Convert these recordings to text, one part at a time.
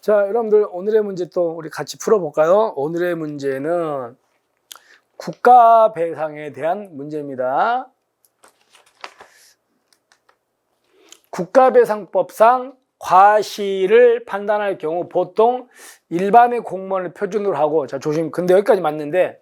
자, 여러분들 오늘의 문제 또 우리 같이 풀어볼까요? 오늘의 문제는 국가 배상에 대한 문제입니다. 국가배상법상 과실을 판단할 경우 보통 일반의 공무원을 표준으로 하고 자 조심 근데 여기까지 맞는데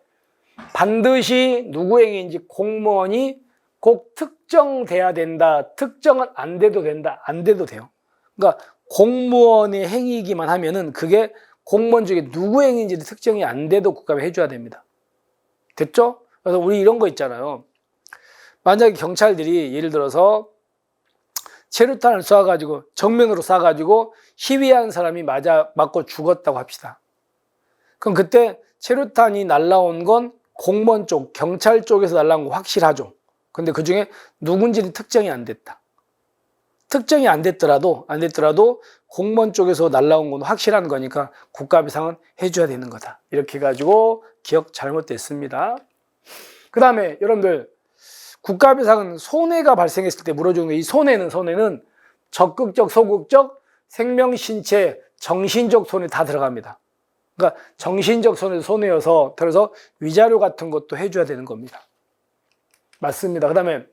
반드시 누구 행위인지 공무원이 꼭 특정돼야 된다 특정은 안 돼도 된다 안 돼도 돼요 그러니까 공무원의 행위이기만 하면은 그게 공무원 중에 누구 행위인지 특정이 안 돼도 국가에 해줘야 됩니다 됐죠? 그래서 우리 이런 거 있잖아요 만약에 경찰들이 예를 들어서 체류탄을 쏴가지고 정면으로 쏴가지고 시위한 사람이 맞아 맞고 죽었다고 합시다. 그럼 그때 체류탄이 날라온 건 공무원 쪽, 경찰 쪽에서 날라온 거 확실하죠. 근데 그 중에 누군지는 특정이 안 됐다. 특정이 안 됐더라도 안 됐더라도 공무원 쪽에서 날라온 건 확실한 거니까 국가비상은 해줘야 되는 거다. 이렇게 해가지고 기억 잘못됐습니다. 그 다음에 여러분들 국가배상은 손해가 발생했을 때 물어주는 거예요. 이 손해는 손해는 적극적, 소극적, 생명, 신체, 정신적 손해 다 들어갑니다. 그러니까 정신적 손해도 손해여서 그래서 위자료 같은 것도 해줘야 되는 겁니다. 맞습니다. 그 다음에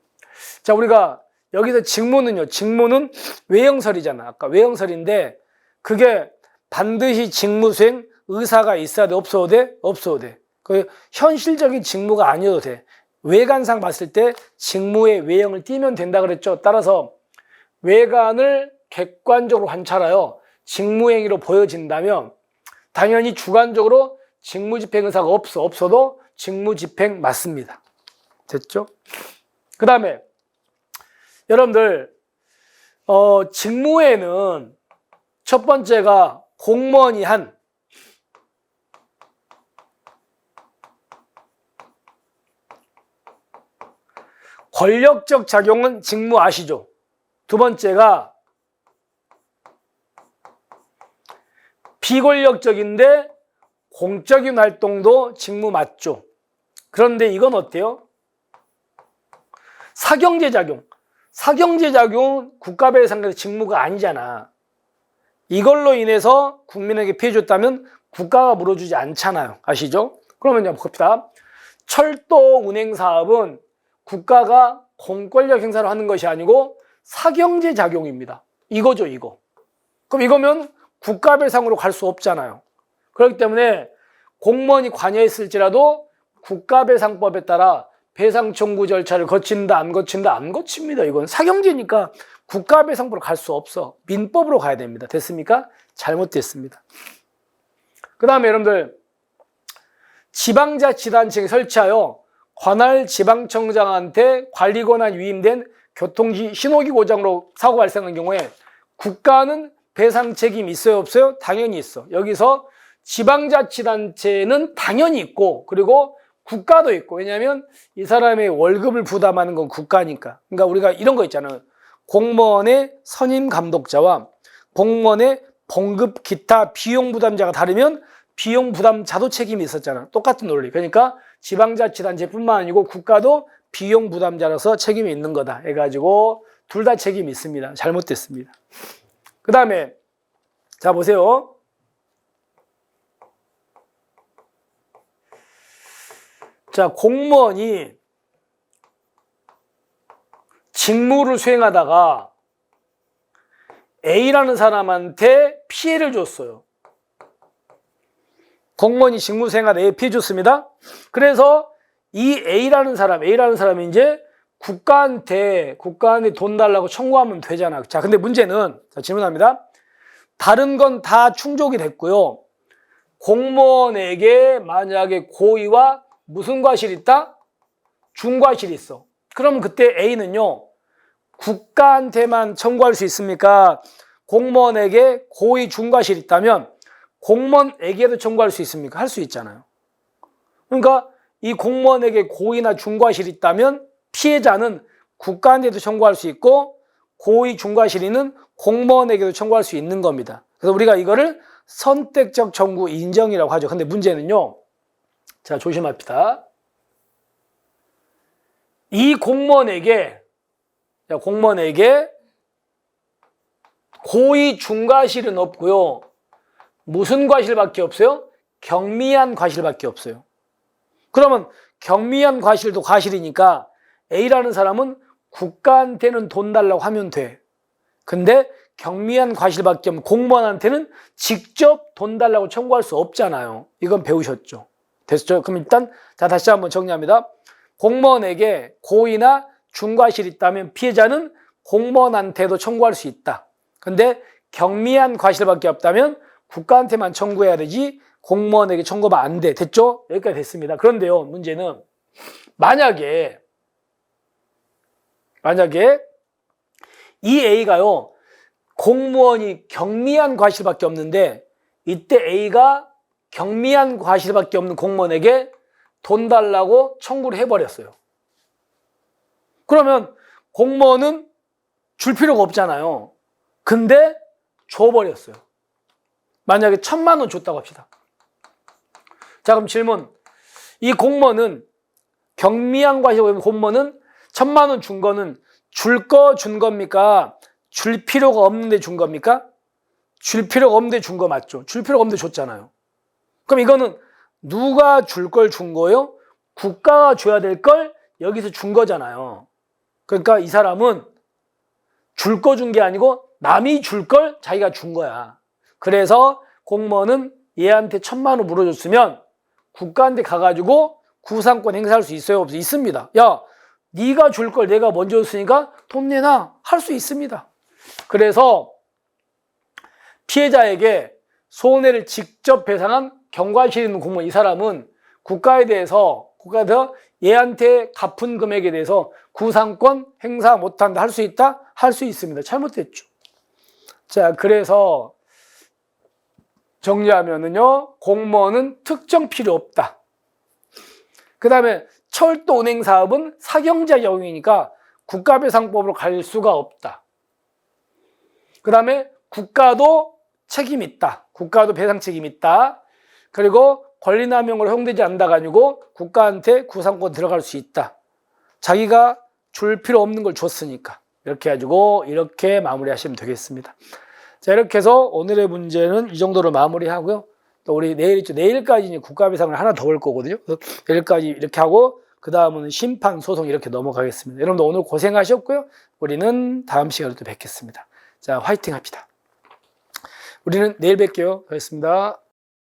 자 우리가 여기서 직무는요. 직무는 외형설이잖아. 아까 외형설인데 그게 반드시 직무 수행 의사가 있어야 돼. 없어도 돼. 없어도 돼. 그 현실적인 직무가 아니어도 돼. 외관상 봤을 때 직무의 외형을 띄면 된다 그랬죠. 따라서 외관을 객관적으로 관찰하여 직무행위로 보여진다면 당연히 주관적으로 직무집행 의사가 없어. 없어도 직무집행 맞습니다. 됐죠? 그 다음에 여러분들 어, 직무에는 첫 번째가 공무원이 한 권력적 작용은 직무 아시죠? 두 번째가 비권력적인데 공적인 활동도 직무 맞죠? 그런데 이건 어때요? 사경제 작용. 사경제 작용은 국가배상에서 직무가 아니잖아. 이걸로 인해서 국민에게 피해 줬다면 국가가 물어주지 않잖아요. 아시죠? 그러면요, 봅시다. 철도 운행 사업은 국가가 공권력 행사를 하는 것이 아니고 사경제 작용입니다. 이거죠, 이거. 그럼 이거면 국가배상으로 갈 수 없잖아요. 그렇기 때문에 공무원이 관여했을지라도 국가배상법에 따라 배상 청구 절차를 거친다, 안 거친다, 안 거칩니다. 이건 사경제니까 국가 배상법으로 갈 수 없어. 민법으로 가야 됩니다. 됐습니까? 잘못됐습니다. 그 다음에 여러분들, 지방자치단체에 설치하여 관할 지방청장한테 관리 권한 위임된 교통지 신호기 고장으로 사고 발생한 경우에 국가는 배상 책임이 있어요, 없어요? 당연히 있어. 여기서 지방자치단체는 당연히 있고, 그리고 국가도 있고, 왜냐하면 이 사람의 월급을 부담하는 건 국가니까. 그러니까 우리가 이런 거 있잖아요. 공무원의 선임 감독자와 공무원의 봉급 기타 비용 부담자가 다르면 비용 부담자도 책임이 있었잖아. 똑같은 논리. 그러니까 지방자치단체뿐만 아니고 국가도 비용 부담자로서 책임이 있는 거다. 해가지고 둘 다 책임이 있습니다. 잘못됐습니다. 그 다음에 자 보세요. 자 공무원이 직무를 수행하다가 A라는 사람한테 피해를 줬어요. 공무원이 직무 A 피해 줬습니다. 그래서 이 A라는 사람, A라는 사람이 이제 국가한테 국가한테 돈 달라고 청구하면 되잖아. 자, 근데 문제는 자, 질문합니다. 다른 건 다 충족이 됐고요. 공무원에게 만약에 고의와 무슨 과실이 있다? 중과실이 있어. 그럼 그때 A는요. 국가한테만 청구할 수 있습니까? 공무원에게 고의 중과실이 있다면 공무원에게도 청구할 수 있습니까? 할 수 있잖아요. 그러니까 이 공무원에게 고의나 중과실이 있다면 피해자는 국가한테도 청구할 수 있고 고의 중과실이는 공무원에게도 청구할 수 있는 겁니다. 그래서 우리가 이거를 선택적 청구 인정이라고 하죠. 근데 문제는요. 자, 조심합시다. 이 공무원에게 자, 공무원에게 고의 중과실은 없고요. 무슨 과실밖에 없어요? 경미한 과실밖에 없어요. 그러면 경미한 과실도 과실이니까 A라는 사람은 국가한테는 돈 달라고 하면 돼. 근데 경미한 과실밖에 없는 공무원한테는 직접 돈 달라고 청구할 수 없잖아요. 이건 배우셨죠. 됐죠? 그럼 일단 자 다시 한번 정리합니다. 공무원에게 고의나 중과실이 있다면 피해자는 공무원한테도 청구할 수 있다. 근데 경미한 과실밖에 없다면 국가한테만 청구해야 되지 공무원에게 청구하면 안 돼. 됐죠? 여기까지 됐습니다. 그런데요, 문제는 만약에 만약에 이 A가요 공무원이 경미한 과실밖에 없는데 이때 A가 경미한 과실밖에 없는 공무원에게 돈 달라고 청구를 해버렸어요. 그러면 공무원은 줄 필요가 없잖아요. 근데 줘버렸어요. 만약에 천만 원 줬다고 합시다. 자, 그럼 질문. 이 공무원은 경미한 과실이 공무원은 천만 원 준 거는 줄 거 준 겁니까? 줄 필요가 없는데 준 겁니까? 줄 필요가 없는데 준 거 맞죠? 줄 필요가 없는데 줬잖아요. 그럼 이거는 누가 줄 걸 준 거요? 국가가 줘야 될 걸 여기서 준 거잖아요. 그러니까 이 사람은 줄 거 준 게 아니고 남이 줄 걸 자기가 준 거야. 그래서 공무원은 얘한테 천만 원 물어줬으면 국가한테 가가지고 구상권 행사할 수 있어요? 없어요? 있습니다. 야, 네가 줄 걸 내가 먼저 줬으니까 돈 내놔 할 수 있습니다. 그래서 피해자에게 손해를 직접 배상한 경과실 있는 공무원 이 사람은 국가에 대해서 국가에서 얘한테 갚은 금액에 대해서 구상권 행사 못한다 할 수 있다 할 수 있습니다. 잘못됐죠. 자 그래서 정리하면은요 공무원은 특정 필요 없다. 그 다음에 철도 운행 사업은 사경자 경영이니까 국가배상법으로 갈 수가 없다. 그 다음에 국가도 책임 있다. 국가도 배상 책임 있다. 그리고 권리남용으로 허용되지 않는다가 아니고 국가한테 구상권 들어갈 수 있다. 자기가 줄 필요 없는 걸 줬으니까. 이렇게 해가지고 이렇게 마무리하시면 되겠습니다. 자, 이렇게 해서 오늘의 문제는 이 정도로 마무리하고요. 또 우리 내일 있죠. 내일까지 이제 국가배상을 하나 더볼 거거든요. 내일까지 이렇게 하고 그 다음은 심판 소송 이렇게 넘어가겠습니다. 여러분들 오늘 고생하셨고요. 우리는 다음 시간에 또 뵙겠습니다. 자, 화이팅 합시다. 우리는 내일 뵐게요. 고맙습니다.